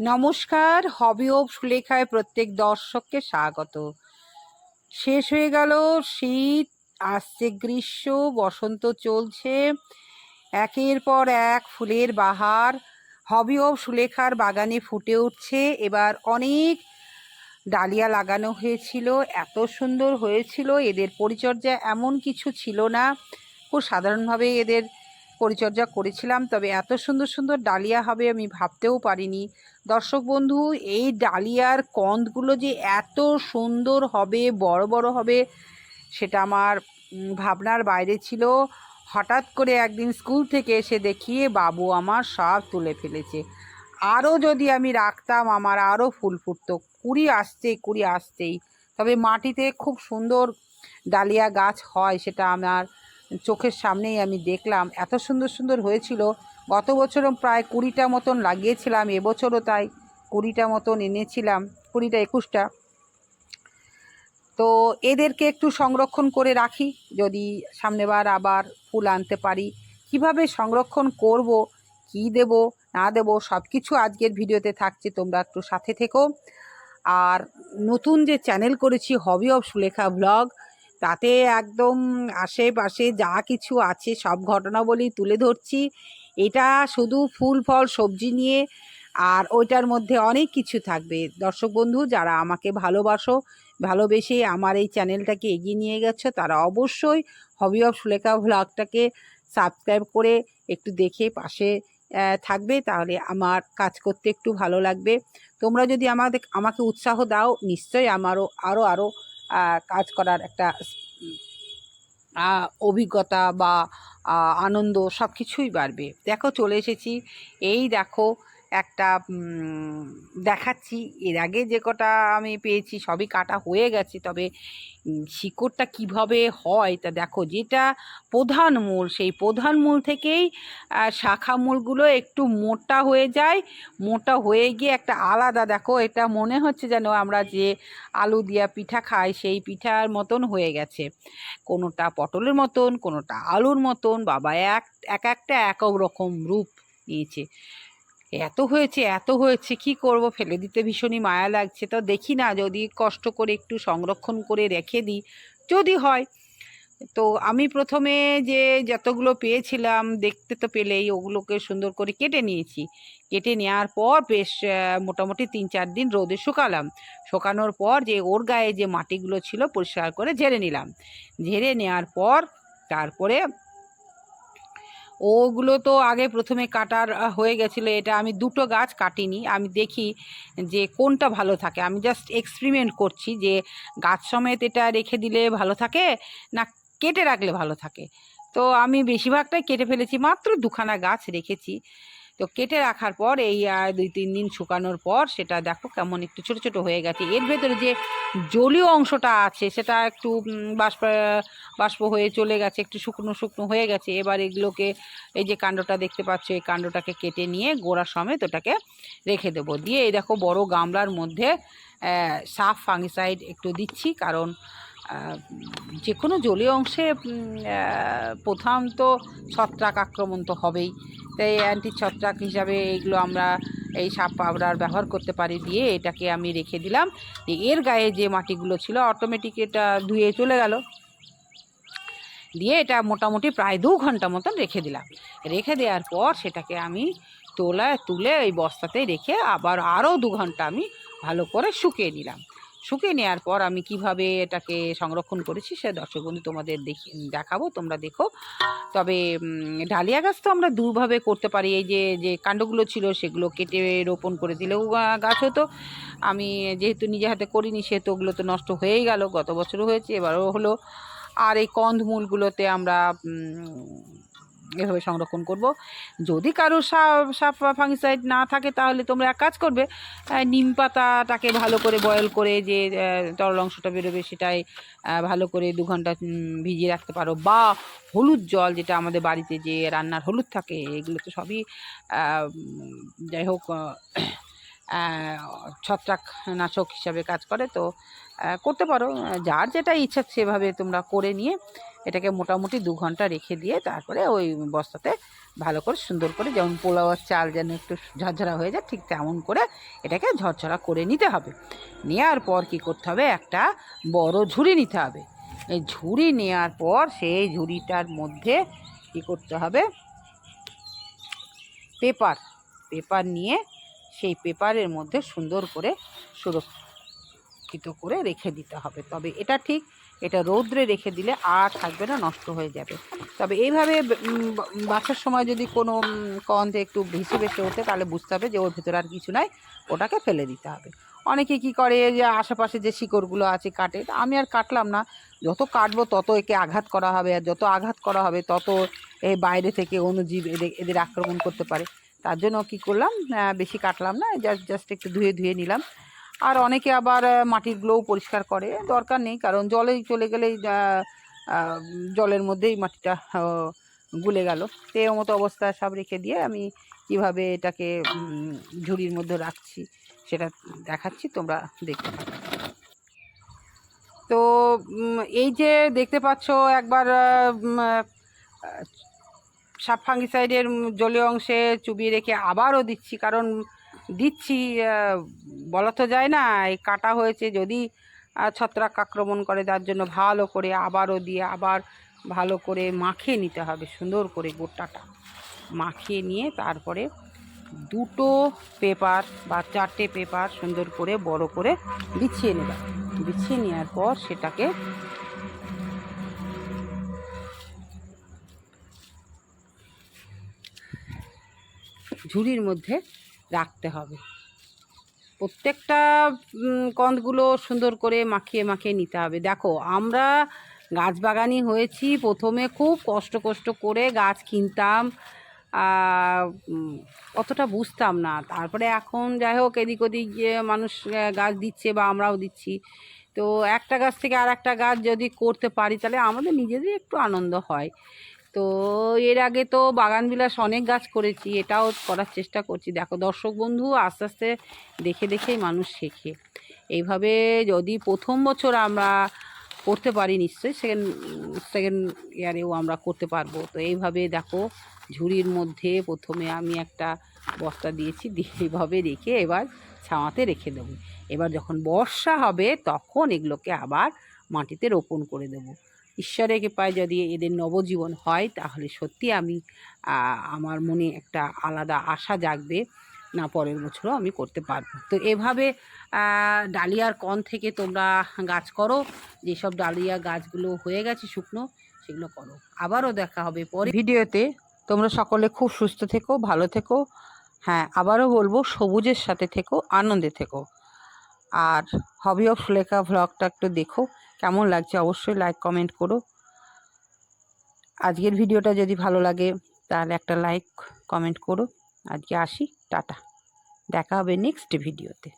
নমস্কার, হবি ও সুলেখায় প্রত্যেক দর্শককে স্বাগত। শেষ হয়ে গেল, শীত, আসছে গ্রীষ্ম, বসন্ত চলছে। একের পর এক ফুলের বাহার, হবি ও সুলেখার বাগানে ফুটে উঠছে। এবার অনেক ডালিয়া লাগানো হয়েছিল, এত সুন্দর হয়েছিল, এদের পরিচর্যা এমন কিছু ছিল না। খুব সাধারণভাবে এদের পরিচর্যা করেছিলাম, তবে এত সুন্দর সুন্দর ডালিয়া হবে আমি ভাবতেও পারিনি। দর্শক বন্ধু, এই ডালিয়ার কন্দগুলো যে এত সুন্দর হবে, বড় বড় হবে, সেটা আমার ভাবনার বাইরে ছিল। হঠাৎ করে একদিন স্কুল থেকে এসে দেখিয়ে বাবু, আমার সব তুলে ফেলেছে। আরও যদি আমি রাখতাম, আমার আরও ফুল ফুটতো। কুড়ি আসতেই কুড়ি আসতেই তবে মাটিতে খুব সুন্দর ডালিয়া গাছ হয়, সেটা আমার চোখের সামনেই আমি দেখলাম। এত সুন্দর সুন্দর হয়েছিল। গত বছরও প্রায় কুড়িটা মতন লাগিয়েছিলাম, এবছরও তাই কুড়িটা মতন এনেছিলাম, কুড়িটা, একুশটা। তো এদেরকে একটু সংরক্ষণ করে রাখি, যদি সামনেবার আবার ফুল আনতে পারি। কীভাবে সংরক্ষণ করব, কি দেব, না দেব সব কিছু আজকের ভিডিওতে থাকছে, তোমরা একটু সাথে থেকো। আর নতুন যে চ্যানেল করেছি হবি অফ সুলেখা ব্লগ তাতে একদম আশেপাশে যা কিছু আছে সব ঘটনাবলী তুলে ধরছি। এটা শুধু ফুল, ফল, সবজি নিয়ে আর ওইটার মধ্যে অনেক কিছু থাকবে। দর্শক বন্ধু, যারা আমাকে ভালোবাসো, ভালোবেসে আমার এই চ্যানেলটাকে এগিয়ে নিয়ে গেছো, তারা অবশ্যই হবি অফ সুলেখা ভ্লগটাকে সাবস্ক্রাইব করে একটু দেখে পাশে থাকবে। তাহলে আমার কাজ করতে একটু ভালো লাগবে। তোমরা যদি আমাদের, আমাকে উৎসাহ দাও, নিশ্চয়ই আমারও আরও আরও কাজ করার একটা অভিজ্ঞতা বা আনন্দ সব কিছুই বাড়বে। দেখো চলে এসেছি। এই দেখো একটা দেখাচ্ছি। এর আগে যে কটা আমি পেয়েছি, সবই কাটা হয়ে গেছে। তবে শিকড়টা কীভাবে হয় তা দেখো, যেটা প্রধান মূল, সেই প্রধান মূল থেকেই শাখা মূলগুলো একটু মোটা হয়ে যায়। মোটা হয়ে গিয়ে একটা আলাদা, দেখো, এটা মনে হচ্ছে যেন আমরা যে আলু দিয়া পিঠা খাই, সেই পিঠার মতন হয়ে গেছে। কোনোটা পটলের মতন, কোনোটা আলুর মতন, বাবা, এক এক একটা এক এক রকম রূপ নিয়েছে। এত হয়েছে এত হয়েছে, কি করব? ফেলে দিতে ভীষণই মায়া লাগছে। তো দেখি না, যদি কষ্ট করে একটু সংরক্ষণ করে রেখে দিই, যদি হয়। তো আমি প্রথমে যে যতগুলো পেয়েছিলাম, দেখতে তো পেলেই ওগুলোকে সুন্দর করে কেটে নিয়েছি। কেটে নেওয়ার পর বেশ মোটামুটি তিন চার দিন রোদে শুকালাম। শুকানোর পর যে ওর গায়ে যে মাটিগুলো ছিল, পরিষ্কার করে ঝেড়ে নিলাম। ঝেড়ে নেওয়ার পর তারপরে ওগুলো তো আগে প্রথমে কাটার হয়ে গেছিল। এটা আমি দুটো গাছ কাটিনি। আমি দেখি যে কোনটা ভালো থাকে। আমি জাস্ট এক্সপেরিমেন্ট করছি যে গাছ সমেত এটা রেখে দিলে ভালো থাকে না কেটে রাখলে ভালো থাকে। তো আমি বেশিরভাগটাই কেটে ফেলেছি। মাত্র দুখানা গাছ রেখেছি। তো কেটে রাখার পর এই দুই, তিন দিন শুকানোর পর সেটা দেখো কেমন একটু ছোট ছোট হয়ে গেছে। এর ভেতরে যে জলীয় অংশটা আছে সেটা একটু বাষ্প বাষ্প হয়ে চলে গেছে, একটু শুকনো শুকনো হয়ে গেছে। এবার এগুলোকে এই যে কাণ্ডটা দেখতে পাচ্ছ, এই কাণ্ডটাকে কেটে নিয়ে গোড়া সমেত ওটাকে রেখে দেবো। দিয়ে এই দেখো বড় গামলার মধ্যে সাফ ফাঙ্গিসাইড একটু দিচ্ছি, কারণ যে কোনো জলীয় অংশে প্রথম তো ছত্রাক আক্রমণ তো হবেই। তাই অ্যান্টি ছত্রাক হিসাবে এইগুলো আমরা এই সাপ পাউডার ব্যবহার করতে পারি দিয়ে এটাকে আমি রেখে দিলাম। এর গায়ে যে মাটিগুলো ছিল অটোমেটিক এটা ধুয়ে চলে গেল। দিয়ে এটা মোটামুটি প্রায় দু ঘণ্টা মতন রেখে দিলাম। রেখে দেওয়ার পর সেটাকে আমি তোলা তুলে ওই বস্তাতে রেখে আবার আরও দু ঘণ্টা আমি ভালো করে শুকিয়ে নিলাম। শুকিয়ে নেওয়ার পর আমি কীভাবে এটাকে সংরক্ষণ করেছি সে দর্শক বন্ধু তোমাদের দেখি দেখাবো, তোমরা দেখো। তবে ডালিয়া গাছ তো আমরা দুভাবে করতে পারি। এই যে যে কাণ্ডগুলো ছিল সেগুলো কেটে রোপণ করে দিলেও গাছ হতো। আমি যেহেতু নিজে হাতে করিনি সেহেতু ওগুলো তো নষ্ট হয়েই গেল, গত বছরও হয়েছে, এবারও হলো। আর এই কন্দমূলগুলোতে আমরা এভাবে সংরক্ষণ করব। যদি কারও সাপ সাপ ফাঙ্গিসাইড না থাকে, তাহলে তোমরা এক কাজ করবে নিম পাতাটাকে ভালো করে বয়েল করে যে তরল অংশটা বেরোবে সেটাই ভালো করে দু ঘণ্টা ভিজিয়ে রাখতে পারো। বা হলুদ জল যেটা আমাদের বাড়িতে যে রান্নার হলুদ থাকে, এগুলো তো সবই যাই হোক ছত্রাকনাশক হিসাবে কাজ করে। তো করতে পারো। যার যেটা ইচ্ছা সেভাবে তোমরা করে নিয়ে এটাকে মোটামুটি দু ঘণ্টা রেখে দিয়ে তারপরে ওই বস্তাতে ভালো করে সুন্দর করে যেমন পোলাওয়ার চাল যেন একটু ঝরঝরা হয়ে যায়, ঠিক তেমন করে এটাকে ঝরঝরা করে নিতে হবে। নেওয়ার পর কি করতে হবে? একটা বড় ঝুড়ি নিতে হবে। এই ঝুড়ি নেওয়ার পর সেই ঝুড়িটার মধ্যে কি করতে হবে? পেপার পেপার নিয়ে সেই পেপারের মধ্যে সুন্দর করে সুরক্ষিত করে রেখে দিতে হবে। তবে এটা ঠিক এটা রৌদ্রে রেখে দিলে আর থাকবে না নষ্ট হয়ে যাবে। তবে এইভাবে উম, বা- বাছার সময় যদি কোনো কন্ধে একটু ভেসে ভেসে ওঠে তাহলে বুঝতে হবে যে ওর ভেতরে আর কিছু নাই ওটাকে ফেলে দিতে হবে। অনেকে কি করে যে আশেপাশে যে শিকড়গুলো আছে কাটে আমি আর কাটলাম না। যত কাটবো তত একে আঘাত করা হবে আর যত আঘাত করা হবে তত এই বাইরে থেকে অণুজীব এদের এদের আক্রমণ করতে পারে। তার জন্য কী করলাম বেশি কাটলাম না জাস্ট জাস্ট একটু ধুয়ে ধুয়ে নিলাম। আর অনেকে আবার আহ, মাটিরগুলোও পরিষ্কার করে। দরকার নেই কারণ জলেই চলে গেলেই জলের মধ্যেই মাটিটা গুলে গেল। তো এই মতো অবস্থায় সব রেখে দিয়ে আমি কীভাবে এটাকে ঝুড়ির মধ্যে রাখছি সেটা দেখাচ্ছি তোমরা দেখতে তো এই যে দেখতে পাচ্ছ একবার সাপ ফাঙ্গিসাইডের জলীয় অংশে চুবিয়ে রেখে আবারও দিচ্ছি কারণ দিচ্ছি বলা তো যায় না, এই কাটা হয়েছে যদি ছত্রাক আক্রমণ করে তার জন্য ভালো করে আবারও দিয়ে আবার ভালো করে মাখিয়ে নিতে হবে, সুন্দর করে গোটাটা মাখিয়ে নিয়ে তারপরে দুটো পেপার বা চারটে পেপার সুন্দর করে বড় করে বিছিয়ে নেবে। বিছিয়ে নেওয়ার পর সেটাকে ঝুড়ির মধ্যে রাখতে হবে। প্রত্যেকটা কন্দগুলো সুন্দর করে মাখিয়ে মাখিয়ে নিতে হবে। দেখো, আমরা গাছ বাগানি হয়েছি। প্রথমে খুব কষ্ট কষ্ট করে গাছ কিনতাম। অতটা বুঝতাম না। তারপরে এখন যাই হোক, এদিক ওদিক মানুষ গাছ দিচ্ছে বা আমরাও দিচ্ছি। তো একটা গাছ থেকে আর একটা গাছ যদি করতে পারি, তাহলে আমাদের নিজেদের একটু আনন্দ হয়। তো এর আগে তো বাগান বিলাস অনেক গাছ করেছি, এটাও করার চেষ্টা করছি। দেখো দর্শক বন্ধু, আস্তে আস্তে দেখে দেখেই মানুষ শেখে। এইভাবে যদি প্রথম বছর আমরা করতে পারি নিশ্চয়ই সেকেন্ড সেকেন্ড ইয়ারেও আমরা করতে পারব। তো এইভাবে দেখো ঝুড়ির মধ্যে প্রথমে আমি একটা বস্তা দিয়েছি, দিয়ে এইভাবে রেখে এবার ছাওয়াতে রেখে দেবো। এবার যখন বর্ষা হবে, তখন এগুলোকে আবার মাটিতে রোপণ করে দেবো। ঈশ্বরের কৃপায় যদি এদের নবজীবন হয়, তাহলে সত্যি আমি আমার মনে একটা আলাদা আশা জাগবে, না পরের বছরও আমি করতে পারব। তো এভাবে ডালিয়ার কণ থেকে তোমরা গাছ করো, যেসব ডালিয়া গাছগুলো হয়ে গেছে শুকনো, সেগুলো করো। আবারও দেখা হবে পরে ভিডিওতে। তোমরা সকলে খুব সুস্থ থেকো, ভালো থেকো। হ্যাঁ আবারও বলব, সবুজের সাথে থেকো, আনন্দে থেকো। আর হবি অফ সুলেখা ভ্লগটা একটু দেখো। কেমন লাগছে অবশ্যই লাইক কমেন্ট করো। আজকের ভিডিওটা যদি ভালো লাগে, তাহলে একটা লাইক কমেন্ট করো। আজকে আসি, টাটা। দেখা হবে নেক্সট ভিডিওতে।